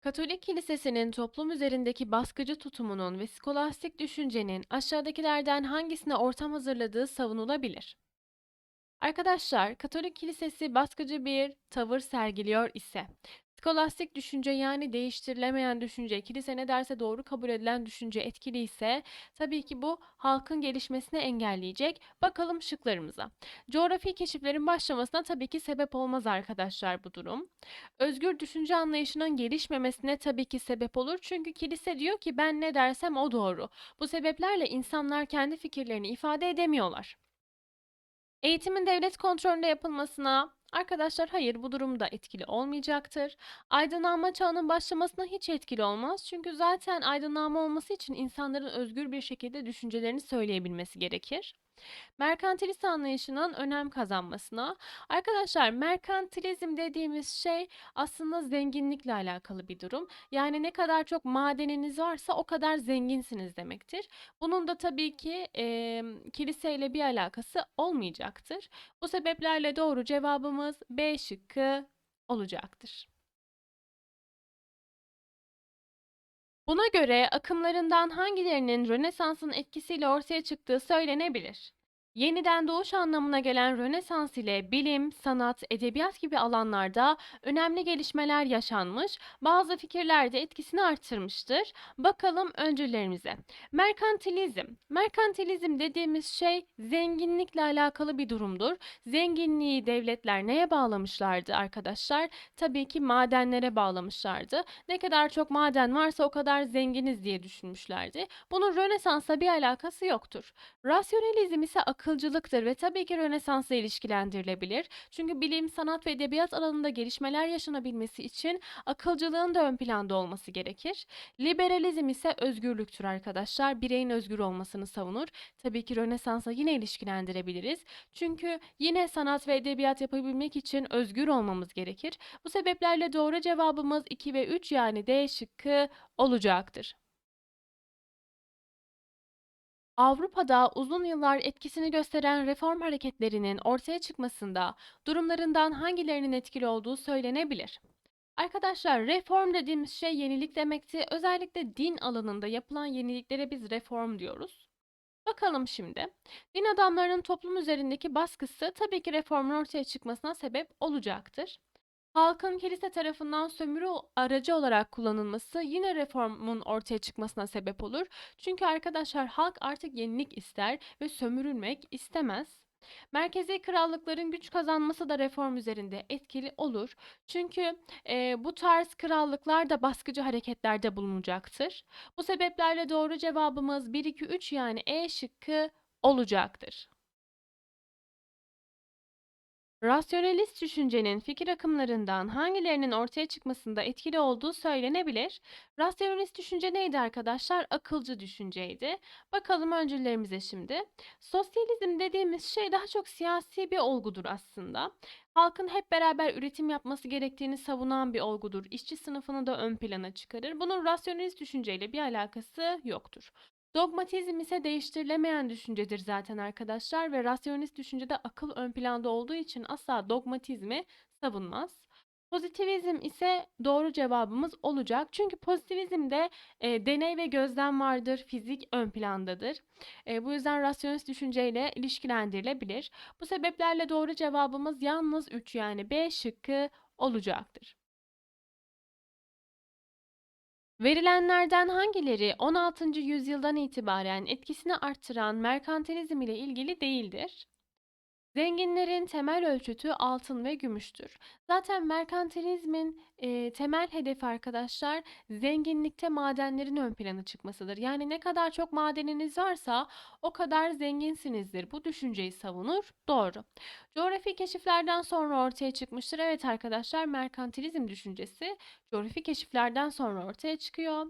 Katolik Kilisesi'nin toplum üzerindeki baskıcı tutumunun ve skolastik düşüncenin aşağıdakilerden hangisine ortam hazırladığı savunulabilir. Arkadaşlar, Katolik Kilisesi baskıcı bir tavır sergiliyor ise, skolastik düşünce yani değiştirilemeyen düşünce, kilise ne derse doğru kabul edilen düşünce etkili ise, tabii ki bu halkın gelişmesini engelleyecek. Bakalım şıklarımıza. Coğrafi keşiflerin başlamasına tabii ki sebep olmaz arkadaşlar bu durum. Özgür düşünce anlayışının gelişmemesine tabii ki sebep olur. Çünkü kilise diyor ki ben ne dersem o doğru. Bu sebeplerle insanlar kendi fikirlerini ifade edemiyorlar. Eğitimin devlet kontrolünde yapılmasına arkadaşlar hayır bu durumda etkili olmayacaktır. Aydınlanma çağının başlamasına hiç etkili olmaz. Çünkü zaten aydınlanma olması için insanların özgür bir şekilde düşüncelerini söyleyebilmesi gerekir. Merkantilist anlayışının önem kazanmasına. Arkadaşlar merkantilizm dediğimiz şey aslında zenginlikle alakalı bir durum. Yani ne kadar çok madeniniz varsa o kadar zenginsiniz demektir. Bunun da tabii ki e, kiliseyle bir alakası olmayacaktır. Bu sebeplerle doğru cevabımız B şıkkı olacaktır. Buna göre akımlarından hangilerinin Rönesans'ın etkisiyle ortaya çıktığı söylenebilir. Yeniden doğuş anlamına gelen Rönesans ile bilim, sanat, edebiyat gibi alanlarda önemli gelişmeler yaşanmış, bazı fikirler de etkisini arttırmıştır. Bakalım öncülerimize. Merkantilizm. Merkantilizm dediğimiz şey zenginlikle alakalı bir durumdur. Zenginliği devletler neye bağlamışlardı arkadaşlar? Tabii ki madenlere bağlamışlardı. Ne kadar çok maden varsa o kadar zenginiz diye düşünmüşlerdi. Bunun Rönesans'la bir alakası yoktur. Rasyonalizm ise akılcılıktır ve tabii ki Rönesans'la ilişkilendirilebilir. Çünkü bilim, sanat ve edebiyat alanında gelişmeler yaşanabilmesi için akılcılığın da ön planda olması gerekir. Liberalizm ise özgürlüktür arkadaşlar. Bireyin özgür olmasını savunur. Tabii ki Rönesans'la yine ilişkilendirebiliriz. Çünkü yine sanat ve edebiyat yapabilmek için özgür olmamız gerekir. Bu sebeplerle doğru cevabımız 2 ve 3 yani D şıkkı olacaktır. Avrupa'da uzun yıllar etkisini gösteren reform hareketlerinin ortaya çıkmasında durumlarından hangilerinin etkili olduğu söylenebilir. Arkadaşlar reform dediğimiz şey yenilik demekti. Özellikle din alanında yapılan yeniliklere biz reform diyoruz. Bakalım şimdi. Din adamlarının toplum üzerindeki baskısı tabii ki reformun ortaya çıkmasına sebep olacaktır. Halkın kilise tarafından sömürü aracı olarak kullanılması yine reformun ortaya çıkmasına sebep olur. Çünkü arkadaşlar halk artık yenilik ister ve sömürülmek istemez. Merkezi krallıkların güç kazanması da reform üzerinde etkili olur. Çünkü e, bu tarz krallıklar da baskıcı hareketlerde bulunacaktır. Bu sebeplerle doğru cevabımız 1, 2, 3 yani E şıkkı olacaktır. Rasyonelist düşüncenin fikir akımlarından hangilerinin ortaya çıkmasında etkili olduğu söylenebilir. Rasyonelist düşünce neydi arkadaşlar? Akılcı düşünceydi. Bakalım öncüllerimize şimdi. Sosyalizm dediğimiz şey daha çok siyasi bir olgudur aslında. Halkın hep beraber üretim yapması gerektiğini savunan bir olgudur. İşçi sınıfını da ön plana çıkarır. Bunun rasyonelist düşünceyle bir alakası yoktur. Dogmatizm ise değiştirilemeyen düşüncedir zaten arkadaşlar ve rasyonist düşüncede akıl ön planda olduğu için asla dogmatizmi savunmaz. Pozitivizm ise doğru cevabımız olacak. Çünkü pozitivizmde e, deney ve gözlem vardır, fizik ön plandadır. E, bu yüzden rasyonist düşünceyle ilişkilendirilebilir. Bu sebeplerle doğru cevabımız yalnız 3 yani B şıkkı olacaktır. Verilenlerden hangileri 16. yüzyıldan itibaren etkisini arttıran merkantilizm ile ilgili değildir? Zenginlerin temel ölçütü altın ve gümüştür. Zaten merkantilizmin e, temel hedefi arkadaşlar zenginlikte madenlerin ön plana çıkmasıdır. Yani ne kadar çok madeniniz varsa o kadar zenginsinizdir. Bu düşünceyi savunur. Doğru. Coğrafi keşiflerden sonra ortaya çıkmıştır. Evet arkadaşlar merkantilizm düşüncesi coğrafi keşiflerden sonra ortaya çıkıyor.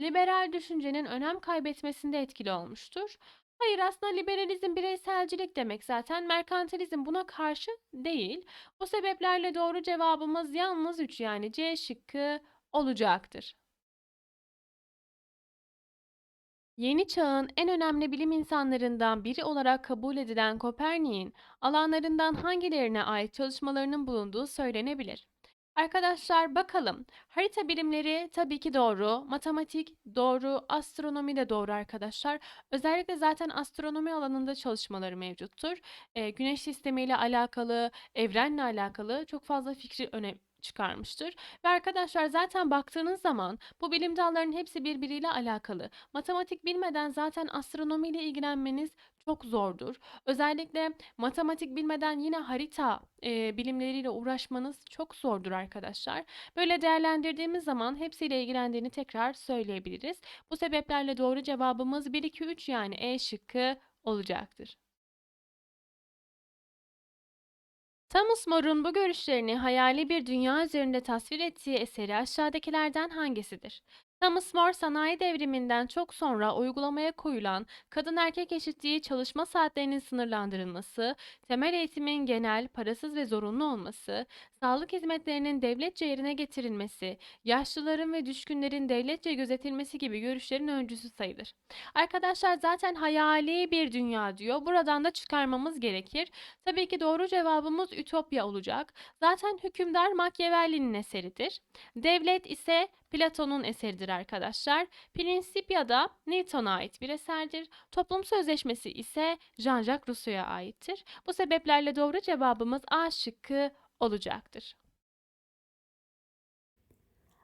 Liberal düşüncenin önem kaybetmesinde etkili olmuştur. Hayır aslında liberalizm bireyselcilik demek zaten. Merkantilizm buna karşı değil. Bu sebeplerle doğru cevabımız yalnız 3 yani C şıkkı olacaktır. Yeni çağın en önemli bilim insanlarından biri olarak kabul edilen Kopernik'in alanlarından hangilerine ait çalışmalarının bulunduğu söylenebilir. Arkadaşlar bakalım. Harita bilimleri tabii ki doğru. Matematik doğru. Astronomi de doğru arkadaşlar. Özellikle zaten astronomi alanında çalışmaları mevcuttur. Ee, güneş sistemiyle alakalı, evrenle alakalı çok fazla fikri öne çıkarmıştır. Ve arkadaşlar zaten baktığınız zaman bu bilim dallarının hepsi birbiriyle alakalı. Matematik bilmeden zaten astronomiyle ilgilenmeniz çok zordur. Özellikle matematik bilmeden yine harita e, bilimleriyle uğraşmanız çok zordur arkadaşlar. Böyle değerlendirdiğimiz zaman hepsiyle ilgilendiğini tekrar söyleyebiliriz. Bu sebeplerle doğru cevabımız 1, 2, 3 yani E şıkkı olacaktır. Thomas More'un bu görüşlerini hayali bir dünya üzerinde tasvir ettiği eseri aşağıdakilerden hangisidir? Thomas More sanayi devriminden çok sonra uygulamaya koyulan kadın erkek eşitliği çalışma saatlerinin sınırlandırılması, temel eğitimin genel, parasız ve zorunlu olması, sağlık hizmetlerinin devletçe yerine getirilmesi, yaşlıların ve düşkünlerin devletçe gözetilmesi gibi görüşlerin öncüsü sayılır. Arkadaşlar zaten hayali bir dünya diyor. Buradan da çıkarmamız gerekir. Tabii ki doğru cevabımız Ütopya olacak. Zaten hükümdar Machiavelli'nin eseridir. Devlet ise Platon'un eseridir arkadaşlar. Principia da Newton'a ait bir eserdir. Toplum Sözleşmesi ise Jean-Jacques Rousseau'ya aittir. Bu sebeplerle doğru cevabımız A şıkkı olacaktır.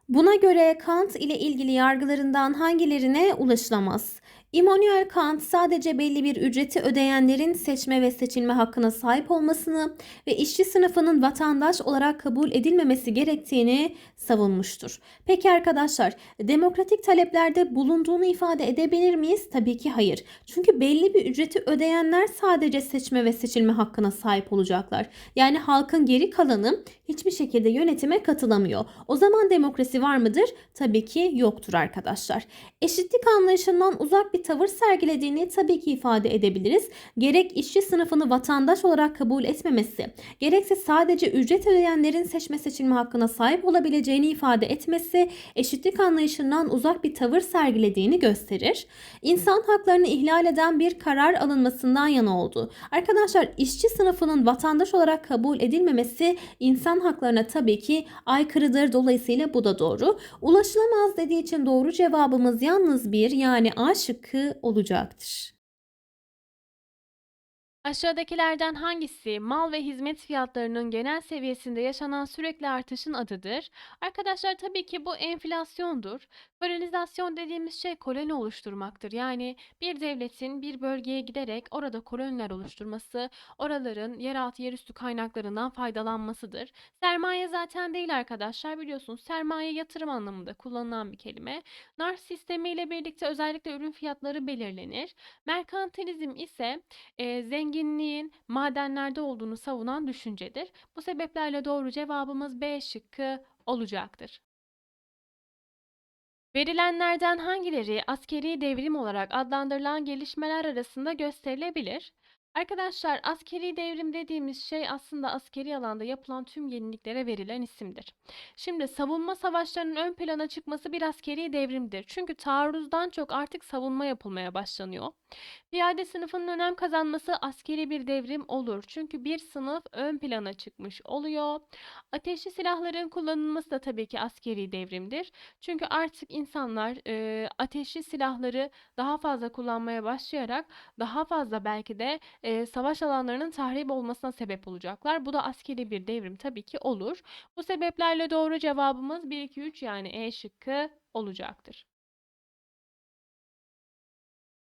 Buna göre Kant ile ilgili yargılarından hangilerine ulaşılamaz? Immanuel Kant sadece belli bir ücreti ödeyenlerin seçme ve seçilme hakkına sahip olmasını ve işçi sınıfının vatandaş olarak kabul edilmemesi gerektiğini savunmuştur. Peki arkadaşlar, demokratik taleplerde bulunduğunu ifade edebilir miyiz? Tabii ki hayır. Çünkü belli bir ücreti ödeyenler sadece seçme ve seçilme hakkına sahip olacaklar. Yani halkın geri kalanı hiçbir şekilde yönetime katılamıyor. O zaman demokrasi var mıdır? Tabii ki yoktur arkadaşlar. Eşitlik anlayışından uzak bir tavır sergilediğini tabii ki ifade edebiliriz. Gerek işçi sınıfını vatandaş olarak kabul etmemesi, gerekse sadece ücret ödeyenlerin seçme seçilme hakkına sahip olabileceğini ifade etmesi eşitlik anlayışından uzak bir tavır sergilediğini gösterir. İnsan haklarını ihlal eden bir karar alınmasından yana oldu. Arkadaşlar işçi sınıfının vatandaş olarak kabul edilmemesi insan haklarına tabii ki aykırıdır. Dolayısıyla bu da doğru. Ulaşılamaz dediği için doğru cevabımız yalnız bir yani A şıkkı olacaktır. Aşağıdakilerden hangisi mal ve hizmet fiyatlarının genel seviyesinde yaşanan sürekli artışın adıdır? Arkadaşlar tabii ki bu enflasyondur. Kolonizasyon dediğimiz şey koloni oluşturmaktır. Yani bir devletin bir bölgeye giderek orada koloniler oluşturması, oraların yeraltı yerüstü kaynaklarından faydalanmasıdır. Sermaye zaten değil arkadaşlar biliyorsunuz. Sermaye yatırım anlamında kullanılan bir kelime. Nar sistemiyle birlikte özellikle ürün fiyatları belirlenir. Merkantilizm ise e, zenginliğin madenlerde olduğunu savunan düşüncedir. Bu sebeplerle doğru cevabımız B şıkkı olacaktır. Verilenlerden hangileri askeri devrim olarak adlandırılan gelişmeler arasında gösterilebilir? Arkadaşlar askeri devrim dediğimiz şey aslında askeri alanda yapılan tüm yeniliklere verilen isimdir. Şimdi savunma savaşlarının ön plana çıkması bir askeri devrimdir. Çünkü taarruzdan çok artık savunma yapılmaya başlanıyor. Piyade sınıfının önem kazanması askeri bir devrim olur. Çünkü bir sınıf ön plana çıkmış oluyor. Ateşli silahların kullanılması da tabii ki askeri devrimdir. Çünkü artık insanlar e, ateşli silahları daha fazla kullanmaya başlayarak daha fazla belki de e, savaş alanlarının tahrip olmasına sebep olacaklar. Bu da askeri bir devrim tabii ki olur. Bu sebeplerle doğru cevabımız 1, 2, 3 yani E şıkkı olacaktır.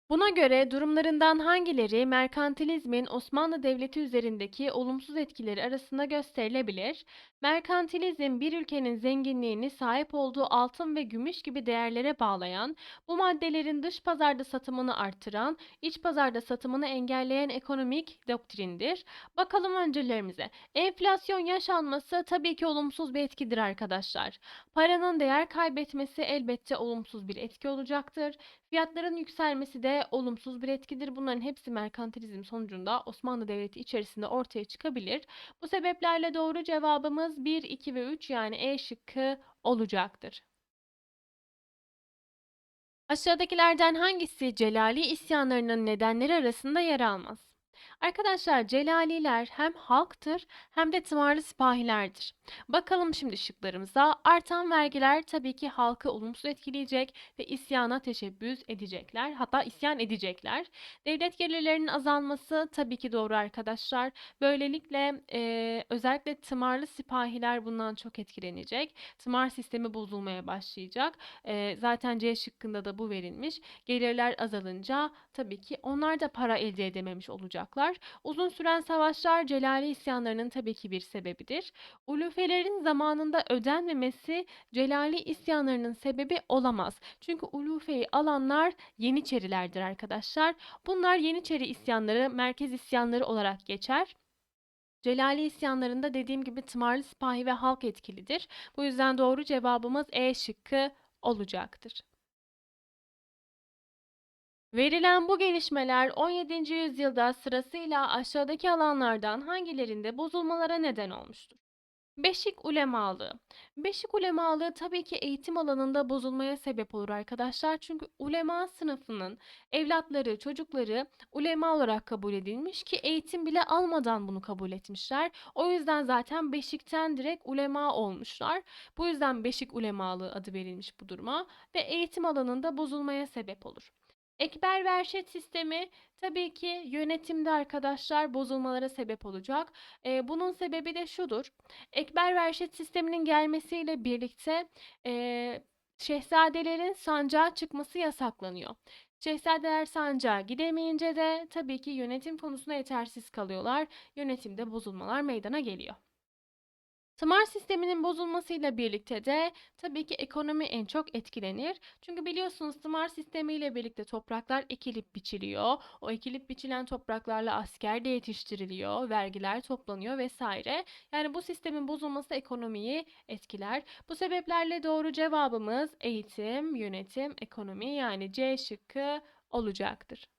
Buna göre durumlarından hangileri merkantilizmin Osmanlı Devleti üzerindeki olumsuz etkileri arasında gösterilebilir? Merkantilizm bir ülkenin zenginliğini sahip olduğu altın ve gümüş gibi değerlere bağlayan, bu maddelerin dış pazarda satımını artıran, iç pazarda satımını engelleyen ekonomik doktrindir. Bakalım öncülerimize. Enflasyon yaşanması tabii ki olumsuz bir etkidir arkadaşlar. Paranın değer kaybetmesi elbette olumsuz bir etki olacaktır. Fiyatların yükselmesi de olumsuz bir etkidir. Bunların hepsi merkantilizm sonucunda Osmanlı Devleti içerisinde ortaya çıkabilir. Bu sebeplerle doğru cevabımız 1, 2 ve 3 yani E şıkkı olacaktır. Aşağıdakilerden hangisi Celali isyanlarının nedenleri arasında yer almaz? Arkadaşlar Celaliler hem halktır hem de tımarlı sipahilerdir. Bakalım şimdi şıklarımıza. Artan vergiler tabii ki halkı olumsuz etkileyecek ve isyana teşebbüs edecekler. Hatta isyan edecekler. Devlet gelirlerinin azalması tabii ki doğru arkadaşlar. Böylelikle eee, özellikle tımarlı sipahiler bundan çok etkilenecek. Tımar sistemi bozulmaya başlayacak. Eee, zaten C şıkkında da bu verilmiş. Gelirler azalınca tabii ki onlar da para elde edememiş olacaklar. Uzun süren savaşlar Celali isyanlarının tabii ki bir sebebidir. Ulufelerin zamanında ödenmemesi Celali isyanlarının sebebi olamaz. Çünkü Ulufe'yi alanlar Yeniçerilerdir arkadaşlar. Bunlar Yeniçeri isyanları, merkez isyanları olarak geçer. Celali isyanlarında dediğim gibi tımarlı sipahi ve halk etkilidir. Bu yüzden doğru cevabımız E şıkkı olacaktır. Verilen bu gelişmeler 17. yüzyılda sırasıyla aşağıdaki alanlardan hangilerinde bozulmalara neden olmuştur? Beşik ulemalığı. Beşik ulemalığı tabii ki eğitim alanında bozulmaya sebep olur arkadaşlar. Çünkü ulema sınıfının evlatları, çocukları ulema olarak kabul edilmiş ki eğitim bile almadan bunu kabul etmişler. O yüzden zaten beşikten direkt ulema olmuşlar. Bu yüzden beşik ulemalığı adı verilmiş bu duruma ve eğitim alanında bozulmaya sebep olur. Ekber verşet sistemi tabii ki yönetimde arkadaşlar bozulmalara sebep olacak. Ee, bunun sebebi de şudur. Ekber verşet sisteminin gelmesiyle birlikte eee, şehzadelerin sancağa çıkması yasaklanıyor. Şehzadeler sancağa gidemeyince de tabii ki yönetim konusunda yetersiz kalıyorlar. Yönetimde bozulmalar meydana geliyor. Tımar sisteminin bozulmasıyla birlikte de tabii ki ekonomi en çok etkilenir. Çünkü biliyorsunuz tımar sistemiyle birlikte topraklar ekilip biçiliyor. O ekilip biçilen topraklarla asker de yetiştiriliyor, vergiler toplanıyor vesaire. Yani bu sistemin bozulması ekonomiyi etkiler. Bu sebeplerle doğru cevabımız eğitim, yönetim, ekonomi yani C şıkkı olacaktır.